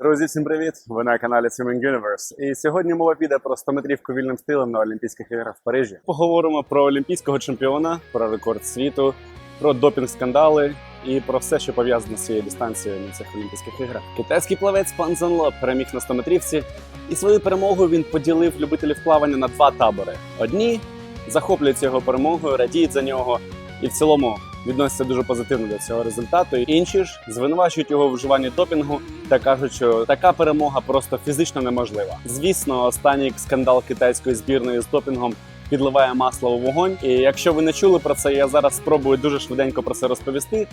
Друзі, всім привіт! Ви на каналі Swimming Universe. І сьогодні мова піде про 100 метрівку вільним стилем на Олімпійських іграх в Парижі. Поговоримо про олімпійського чемпіона, про рекорд світу, про допінг-скандали і про все, що пов'язано з цією дистанцією на цих Олімпійських іграх. Китайський плавець Пан Занло переміг на 100 метрівці, і свою перемогу він поділив любителів плавання на два табори. Одні захоплюються його перемогою, радіють за нього і в цілому відносяться дуже позитивно до цього результату. Інші ж звинувачують його в вживанні допінгу та кажуть, що така перемога просто фізично неможлива. Звісно, останній скандал китайської збірної з допінгом. Підливає масло у вогонь, і якщо ви не чули про це, я зараз спробую дуже швиденько про це розповісти,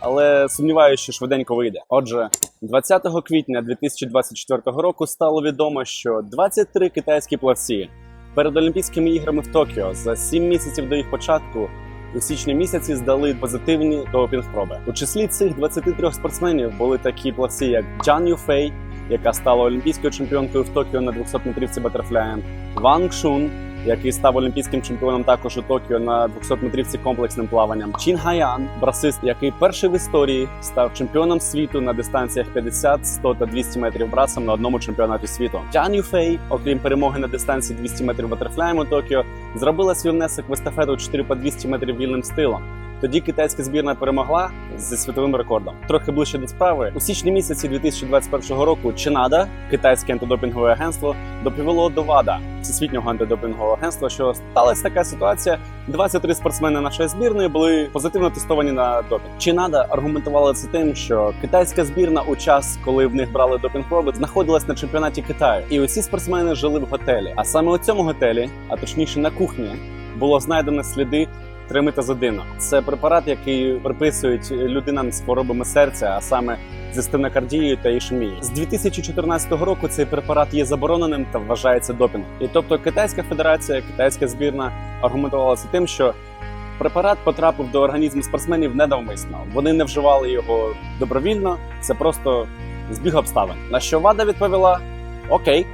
але сумніваюся, що швиденько вийде. Отже, 20 квітня 2024 року стало відомо, що 23 китайські плавці перед Олімпійськими іграми в Токіо за 7 місяців до їх початку у січні місяці здали позитивні допінг-проби. У числі цих 23 спортсменів були такі плавці, як Джан Юфей, яка стала олімпійською чемпіонкою в Токіо на 200 метрівці батерфляєм, Ван Кшун, який став олімпійським чемпіоном також у Токіо на 200 метрівці комплексним плаванням. Чін Гаян, брасист, який перший в історії став чемпіоном світу на дистанціях 50, 100 та 200 метрів брасом на одному чемпіонаті світу. Джан Юфей, окрім перемоги на дистанції 200 метрів батерфляєм у Токіо, зробила свій внесок в естафету 4 по 200 метрів вільним стилом. Тоді китайська збірна перемогла зі світовим рекордом. Трохи ближче до справи у січні місяці 2021 року. Чинада, китайське антидопінгове агентство, допівело до ВАДА всесвітнього антидопінгового агентства, що сталася така ситуація. 23 спортсмени нашої збірної були позитивно тестовані на допінг. Чинада аргументувала це тим, що китайська збірна у час, коли в них брали допінг-проби, знаходилась на чемпіонаті Китаю, і усі спортсмени жили в готелі. А саме у цьому готелі, а точніше на кухні, було знайдено сліди тримитазодину. Це препарат, який приписують людинам з хворобами серця, а саме зі стенокардією та ішемією. З 2014 року цей препарат є забороненим та вважається допінгом. І тобто Китайська Федерація, китайська збірна аргументувалася тим, що препарат потрапив до організму спортсменів недавмисно. Вони не вживали його добровільно, це просто збіг обставин. На що ВАДА відповіла: Окей,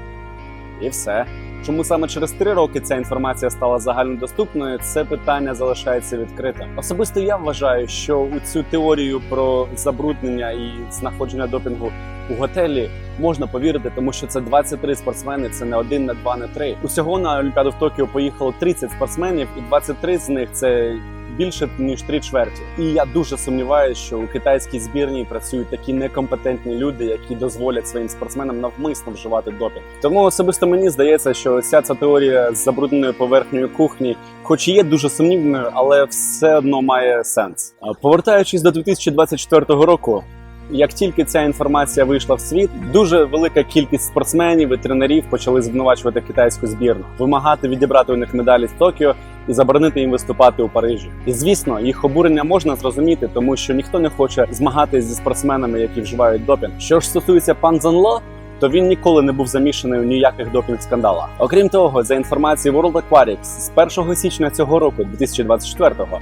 і все. Чому саме через три роки ця інформація стала загальнодоступною? Це питання залишається відкритим. Особисто я вважаю, що у цю теорію про забруднення і знаходження допінгу у готелі можна повірити, тому що це 23 спортсмени, це не один, не два, не три. Усього на Олімпіаду в Токіо поїхало 30 спортсменів, і 23 з них це більше ніж три чверті. І я дуже сумніваюся, що у китайській збірні працюють такі некомпетентні люди, які дозволять своїм спортсменам навмисно вживати допінг. Тому особисто мені здається, що вся ця теорія з забрудненою поверхнею кухні, хоч і є дуже сумнівною, але все одно має сенс. Повертаючись до 2024 року. Як тільки ця інформація вийшла в світ, дуже велика кількість спортсменів і тренерів почали звинувачувати китайську збірну, вимагати відібрати у них медалі з Токіо і заборонити їм виступати у Парижі. І звісно, їх обурення можна зрозуміти, тому що ніхто не хоче змагатись зі спортсменами, які вживають допінг. Що ж стосується пан Занло, то він ніколи не був замішаний у ніяких допінг-скандалах. Окрім того, за інформацією World Aquatics, з 1 січня цього року, 2024-го,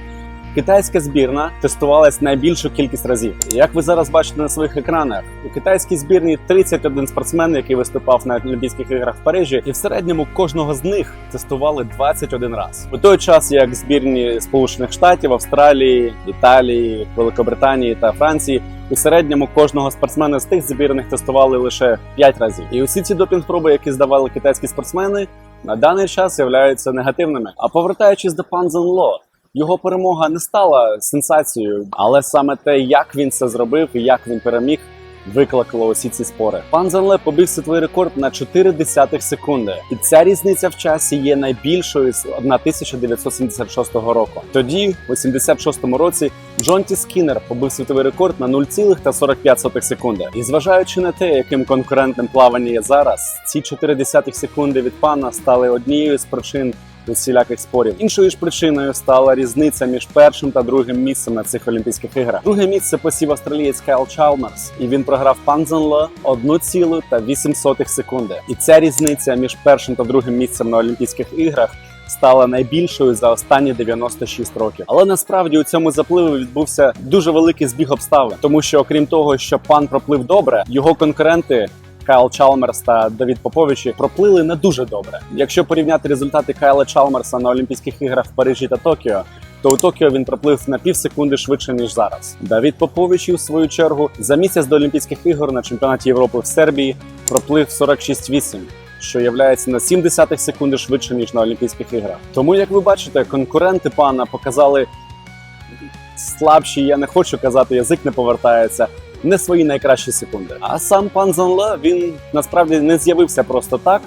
Китайська збірна тестувалась найбільшу кількість разів. Як ви зараз бачите на своїх екранах, у китайській збірні 31 спортсмен, який виступав на Олімпійських іграх в Парижі, і в середньому кожного з них тестували 21 раз. У той час, як збірні Сполучених Штатів, Австралії, Італії, Великобританії та Франції. У середньому кожного спортсмена з тих збірних тестували лише 5 разів. І усі ці допінг-проби, які здавали китайські спортсмени, на даний час являються негативними. А повертаючись до пан Зенло, його перемога не стала сенсацією, але саме те, як він це зробив і як він переміг, викликало усі ці спори. Пан Занле побив світовий рекорд на 4 десятих секунди, і ця різниця в часі є найбільшою з 1976 року. Тоді, у 86-му році, Джонті Скіннер побив світовий рекорд на 0,45 секунди. І зважаючи на те, яким конкурентним плавання є зараз, ці 4 десятих секунди від пана стали однією з причин усіляких спорів. Іншою ж причиною стала різниця між першим та другим місцем на цих Олімпійських іграх. Друге місце посів австралієць Кайл Чалмерс, і він програв Панзенло 1,8 секунди. І ця різниця між першим та другим місцем на Олімпійських іграх. Стала найбільшою за останні 96 років, але насправді у цьому запливі відбувся дуже великий збіг обставин, тому що окрім того, що пан проплив добре, його конкуренти Кайл Чалмерс та Давід Поповичі проплили не дуже добре. Якщо порівняти результати Кайла Чалмерса на Олімпійських іграх в Парижі та Токіо, то у Токіо він проплив на пів секунди швидше ніж зараз. Давід Попович, у свою чергу, за місяць до Олімпійських ігор на чемпіонаті Європи в Сербії проплив 46,8, що являється на 0,7 секунди швидше ніж на Олімпійських іграх. Тому, як ви бачите, конкуренти пана показали слабші, я не хочу казати, язик не повертається. Не свої найкращі секунди. А сам пан Занле він насправді не з'явився просто так.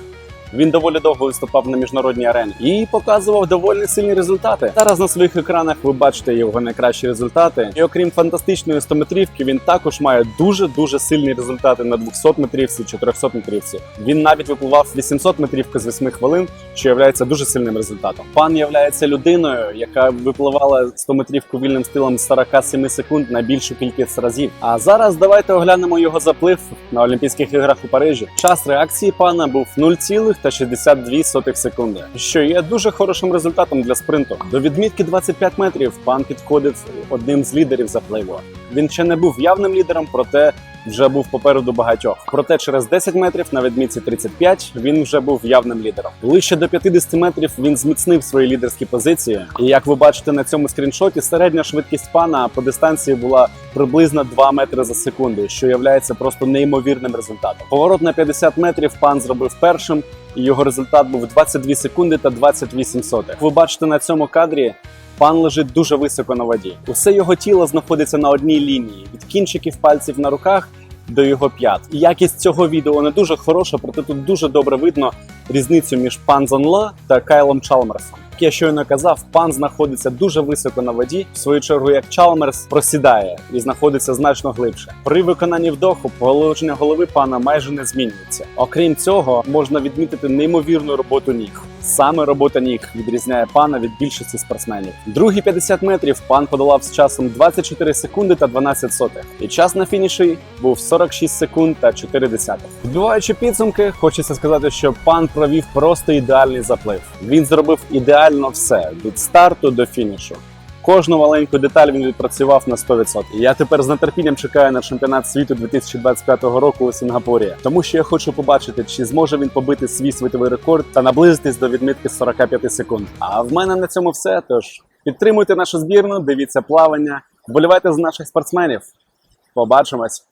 Він доволі довго виступав на міжнародній арені і показував доволі сильні результати. Зараз на своїх екранах ви бачите його найкращі результати. І окрім фантастичної 100 метрівки, він також має дуже дуже сильні результати на 200 метрівці, 400 метрівці. Він навіть випливав 800 метрівки з 8 хвилин, що є дуже сильним результатом. Пан є людиною, яка випливала 100 метрівку вільним стилем з 47 секунд на більшу кількість разів. А зараз давайте оглянемо його заплив на Олімпійських іграх у Парижі. Час реакції пана був 0,62 секунди, що є дуже хорошим результатом для спринту. До відмітки 25 метрів пан підходив одним з лідерів за плейво. Він ще не був явним лідером, проте вже був попереду багатьох. Проте через 10 метрів на відмітці 35 він вже був явним лідером. Ближче до 50 метрів він зміцнив свої лідерські позиції. І як ви бачите на цьому скріншоті, середня швидкість пана по дистанції була приблизно 2 метри за секунду, що є просто неймовірним результатом. Поворот на 50 метрів пан зробив першим. І його результат був 22 секунди та 28 сотих. Ви бачите на цьому кадрі. Пан лежить дуже високо на воді. Усе його тіло знаходиться на одній лінії від кінчиків пальців на руках до його п'ят. І якість цього відео не дуже хороша, проте тут дуже добре видно різницю між пан Занле та Кайлом Чалмерсом. Як я щойно казав, пан знаходиться дуже високо на воді, в свою чергу, як Чалмерс просідає і знаходиться значно глибше. При виконанні вдоху положення голови пана майже не змінюється. Окрім цього, можна відмітити неймовірну роботу ніг. Саме робота ніг відрізняє пана від більшості спортсменів. Другі 50 метрів пан подолав з часом 24 секунди та 12 сотих. І час на фініші був 46 секунд та 4 десятих. Вбиваючи підсумки, хочеться сказати, що пан провів просто ідеальний заплив. Він зробив ідеально все від старту до фінішу. Кожну маленьку деталь він відпрацював на 100%. І я тепер з нетерпінням чекаю на чемпіонат світу 2025 року у Сінгапурі, тому що я хочу побачити, чи зможе він побити свій світовий рекорд та наблизитись до відмітки 45 секунд. А в мене на цьому все. Тож підтримуйте нашу збірну, дивіться плавання, вболівайте з наших спортсменів. Побачимось.